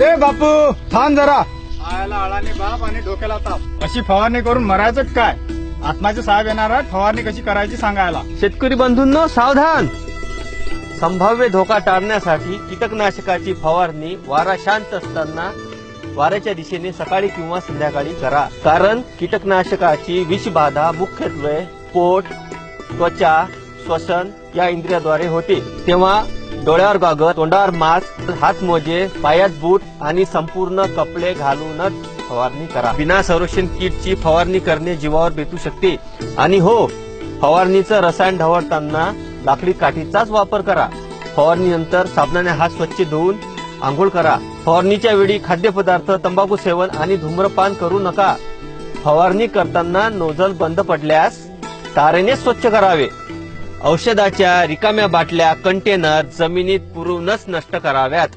ए बापू थांब जरा. आयला आळाने बाप आणि डोक्याला ताप. अशी फवारणी करून मरायचं काय? आत्माचे साहेब येणार आहेत फवारणी कशी करायची सांगायला? शेतकरी बंधूंनो सावधान! संभाव्य धोका टाळण्यासाठी कीटकनाशकाची फवारणी वारा शांत असताना वाऱ्याच्या दिशेने सकाळी किंवा संध्याकाळी करा. कारण कीटकनाशकाची विषबाधा मुख्यत्वे पोट त्वचा श्वसन या इंद्रियाद्वारे होते. तेव्हा डोळ्यावर गागर तोंडावर मास्क हात मोजे पायात बूट आणि संपूर्ण कपडे घालूनच फवारणी करा. बिना संरक्षण किटची फवारणी करणे जीवावर बेतू शकते. आणि हो फवारणीचं रसायन ढवळताना लाकडी काठीचाच वापर करा. फवारणीनंतर साबणाने हात स्वच्छ धुवून आंघोळ करा. फवारणीच्या वेळी खाद्यपदार्थ तंबाखू सेवन आणि धूम्रपान करू नका. फवारणी करताना नोझल बंद पडल्यास तारेने स्वच्छ करावे. औषधाच्या रिकाम्या बाटल्या कंटेनर जमिनीत पुरूनच नष्ट कराव्यात.